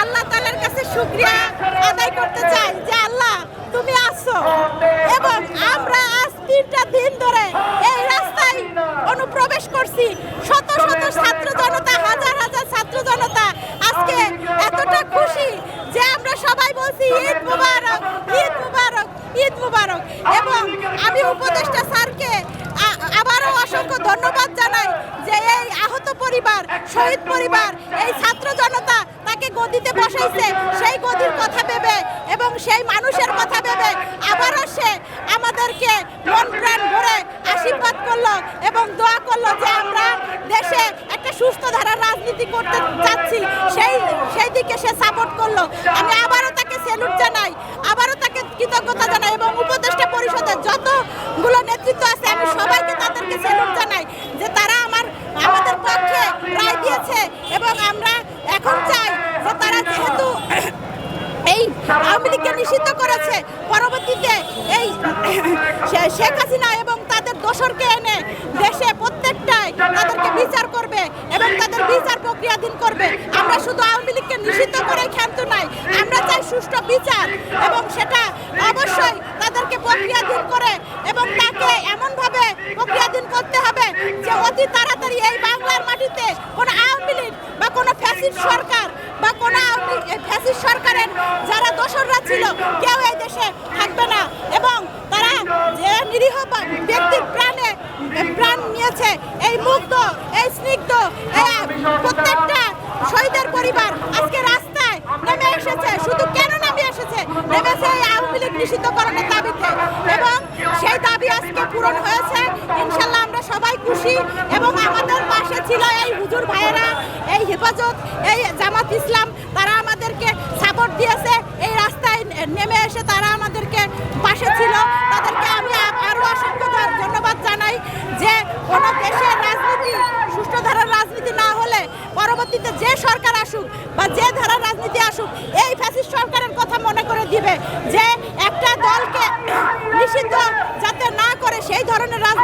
আল্লাহ তাআলার কাছে শুকরিয়া আদায় করতে চাই যে আল্লাহ, তুমি আসছো এবং আমরা আজ তিনটা দিন ধরে এই রাস্তায় অনুপ্রবেশ করছি। শত শত ছাত্র জনতা, হাজার হাজার ছাত্র জনতা আজকে এতটা খুশি যে আমরা সবাই বলছি, ঈদ মুবারক ঈদ মুবারক ঈদ মুবারক। এবং আমি উপদেষ্টা স্যারকে আ- আবারও অসংখ্য ধন্যবাদ জানাই যে এই আহত পরিবার, শহীদ পরিবার, এই ছাত্র জনতা তাকে গদিতে বসাইছে, সেই গদির কথা ভেবে এবং সেই মানুষের কথা ভেবে আবারও সে আমাদেরকে মন প্রাণ ভরে আশীর্বাদ করল এবং দোয়া করল যে আমরা দেশে একটা সুস্থ ধারার রাজনীতি করতে চাচ্ছি। সেই সেই দিকে সে সাপোর্ট করল। আমি আবারও তাকে স্যালুট জানাই, আবারও তাকে কৃতজ্ঞতা জানাই এবং উপদেষ্টা পরিষদের যতগুলো নেতৃত্ব আছে, আমি সবাইকে তাদেরকে স্যালুট জানাই যে তারা আমার আমাদের পক্ষে রায় দিয়েছে এবং আমরা এখন চাই যে তারা যেহেতু এই নিষিদ্ধ করেছে। পরবর্তীতে এই শেখ হাসিনা এবং তাদের এনে দেশে তাদেরকে বিচার করবে এবং তাদের বিচার প্রক্রিয়াধীন করবে। আমরা শুধু আওয়ামী লীগকে নিষিদ্ধ করে ক্ষান্ত নাই, আমরা চাই সুষ্ঠু বিচার এবং সেটা অবশ্যই তাদেরকে প্রক্রিয়াধীন করে এবং তাকে এমনভাবে প্রক্রিয়াধীন করতে হবে যে অতি তাড়াতাড়ি এই বাংলার মাটিতে কোনো আওয়ামী লীগ বা কোনো ফ্যাসিস্ট সরকার বা কোনো আওয়ামী এই ফ্যাসিস্ট সরকারের যারা দোসররা ছিল, কেউ এই দেশে থাকবে না। এবং তারা যে নিরীহ ব্যক্তির প্রাণে, প্রাণ নিয়েছে, এই মুগ্ধ, এই স্নিগ্ধ প্রত্যেকটা শহীদের পরিবার আজকে রাস্তায় নেমে এসেছে। শুধু কেন নামে এসেছে? নেমেছে এই আওয়ামী লীগ নিষিদ্ধকরণের দাবিতে। এবং সেই দাবি আজকে পূরণ হয়েছে। ইনশাল্লাহ আমরা সবাই খুশি। এবং আমাদের পাশে ছিল এই হুজুর ভাইয়েরা, এই হেফাজত, এই জামাত ইসলাম, তারা সুষ্ঠু ধারার রাজনীতি না হলে পরবর্তীতে যে সরকার আসুক বা যে ধারার রাজনীতি আসুক, এই ফ্যাসিস্ট সরকারের কথা মনে করে দিবে যে একটা দলকে নিষিদ্ধ যাতে না করে সেই ধরনের রাজনীতি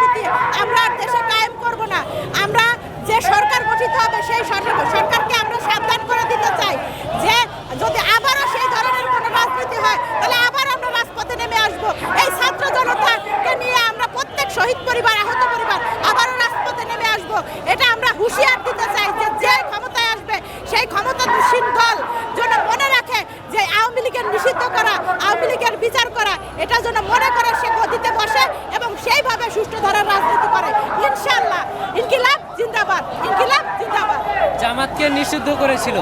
লীগকে নিষিদ্ধ করেছিল?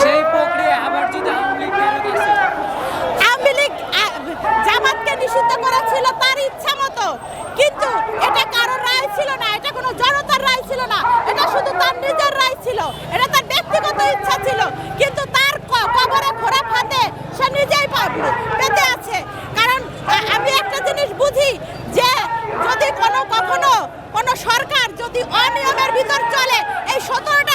সেই প্রক্রিয়া আবার যদি আওয়ামী লীগ ফেরত আসে? আওয়ামী লীগ জামাতকে নিষিদ্ধ করেছিল তার ইচ্ছা মতো। কিন্তু এটা কারোর রায় ছিল না, এটা কোনো জনতার রায় ছিল না। এটা শুধু তার নিজের রায় ছিল, এটা তার ব্যক্তিগত ইচ্ছা ছিল। কিন্তু তার কবরে খোরা ফাঁদে সে নিজেই পাবে পেতে আছে। কারণ আমি একটা জিনিস বুঝি যে যদি কোনো কখনো কোনো সরকার যদি অনিয়মের ভিতর চলে, এই সতেরোটা